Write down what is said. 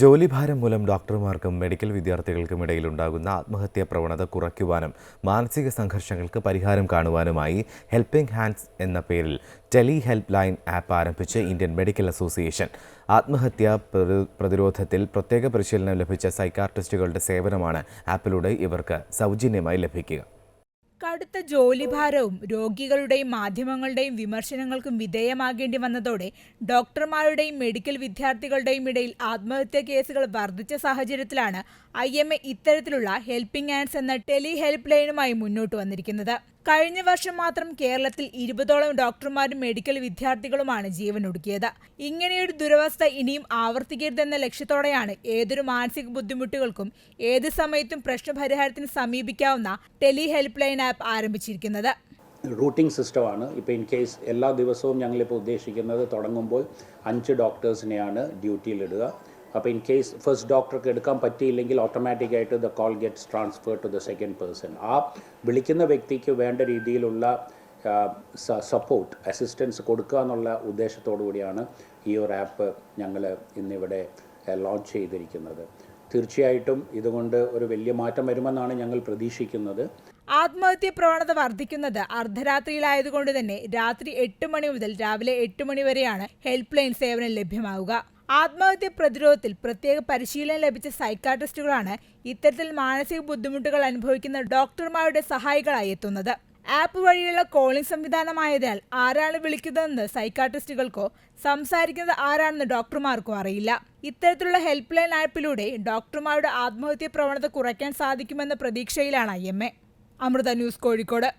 ജോലിഭാരം മൂലം ഡോക്ടർമാർക്കും മെഡിക്കൽ വിദ്യാർത്ഥികൾക്കും ഇടയിലുണ്ടാകുന്ന ആത്മഹത്യാ പ്രവണത കുറയ്ക്കുവാനും മാനസിക സംഘർഷങ്ങൾക്ക് പരിഹാരം കാണുവാനുമായി ഹെൽപ്പിംഗ് ഹാൻഡ്സ് എന്ന പേരിൽ ടെലി ഹെൽപ്പ് ലൈൻ ആപ്പ് ആരംഭിച്ച് ഇന്ത്യൻ മെഡിക്കൽ അസോസിയേഷൻ. ആത്മഹത്യാ പ്രതിരോധത്തിൽ പ്രത്യേക പരിശീലനം ലഭിച്ച സൈക്കാട്രിസ്റ്റുകളുടെ സേവനമാണ് ആപ്പിലൂടെ ഇവർക്ക് സൗജന്യമായി ലഭിക്കുക. കടുത്ത ജോലിഭാരവും രോഗികളുടെയും മാധ്യമങ്ങളുടെയും വിമർശനങ്ങൾക്കും വിധേയമാകേണ്ടി വന്നതോടെ ഡോക്ടർമാരുടെയും മെഡിക്കൽ വിദ്യാർത്ഥികളുടെയും ഇടയിൽ ആത്മഹത്യാ കേസുകൾ വർദ്ധിച്ച സാഹചര്യത്തിലാണ് ഐ എം എ ഇത്തരത്തിലുള്ള ഹെൽപ്പിംഗ് ഹാൻഡ്സ് എന്ന ടെലി ഹെൽപ്പ് ലൈനുമായി മുന്നോട്ട് വന്നിരിക്കുന്നത്. കഴിഞ്ഞ വർഷം മാത്രം കേരളത്തിൽ ഇരുപതോളം ഡോക്ടർമാരും മെഡിക്കൽ വിദ്യാർത്ഥികളുമാണ് ജീവനൊടുക്കിയത്. ഇങ്ങനെയൊരു ദുരവസ്ഥ ഇനിയും ആവർത്തിക്കരുതെന്ന ലക്ഷ്യത്തോടെയാണ് ഏതൊരു മാനസിക ബുദ്ധിമുട്ടുകൾക്കും ഏത് സമയത്തും പ്രശ്നപരിഹാരത്തിന് സമീപിക്കാവുന്ന ടെലി ഹെൽപ്പ് ലൈൻ ആപ്പ് ആരംഭിച്ചിരിക്കുന്നത്. റൂട്ടിംഗ് സിസ്റ്റമാണ്. ഇപ്പോൾ ഇൻ കേസ് എല്ലാ ദിവസവും ഞങ്ങളിപ്പോൾ ഉദ്ദേശിക്കുന്നത് തുടങ്ങുമ്പോൾ അഞ്ച് ഡോക്ടേഴ്സിനെയാണ് ഡ്യൂട്ടിയിലിടുക അപ്പോൾ ഇൻ കേസ് ഫസ്റ്റ് ഡോക്ടർക്ക് എടുക്കാൻ പറ്റിയില്ലെങ്കിൽ ഓട്ടോമാറ്റിക്കായിട്ട് the call gets transfer to the second person ആ വിളിക്കുന്ന വ്യക്തിക്ക് വേണ്ട രീതിയിലുള്ള സപ്പോർട്ട് അസിസ്റ്റൻസ് കൊടുക്കുക എന്നുള്ള ഉദ്ദേശത്തോടു കൂടിയാണ് ഈ ഒരു ആപ്പ് ഞങ്ങൾ ഇന്നിവിടെ ലോഞ്ച് ചെയ്തിരിക്കുന്നത്. തീർച്ചയായിട്ടും ഇതുകൊണ്ട് ഒരു വലിയ മാറ്റം വരുമെന്നാണ് ഞങ്ങൾ പ്രതീക്ഷിക്കുന്നത്. ആത്മഹത്യ പ്രവണത വർദ്ധിക്കുന്നത് അർദ്ധരാത്രിയിലായതുകൊണ്ട് തന്നെ രാത്രി എട്ട് മണി മുതൽ രാവിലെ എട്ട് മണി വരെയാണ് ഹെൽപ്പ് ലൈൻ സേവനം ലഭ്യമാവുക. ആത്മഹത്യ പ്രതിരോധത്തിൽ പ്രത്യേക പരിശീലനം ലഭിച്ച സൈക്കാട്രിസ്റ്റുകളാണ് ഇത്തരത്തിൽ മാനസിക ബുദ്ധിമുട്ടുകൾ അനുഭവിക്കുന്ന ഡോക്ടർമാരുടെ സഹായികളായി എത്തുന്നത്. ആപ്പ് വഴിയുള്ള കോളിംഗ് സംവിധാനമായതിനാൽ ആരാണ് വിളിക്കുന്നതെന്ന് സൈക്കാട്രിസ്റ്റുകൾക്കോ സംസാരിക്കുന്നത് ആരാണെന്ന് ഡോക്ടർമാർക്കോ അറിയില്ല. ഇത്തരത്തിലുള്ള ഹെൽപ്പ് ലൈൻ ആപ്പിലൂടെ ഡോക്ടർമാരുടെ ആത്മഹത്യ പ്രവണത കുറയ്ക്കാൻ സാധിക്കുമെന്ന പ്രതീക്ഷയിലാണ് I M A. Amrita news Kozhikode.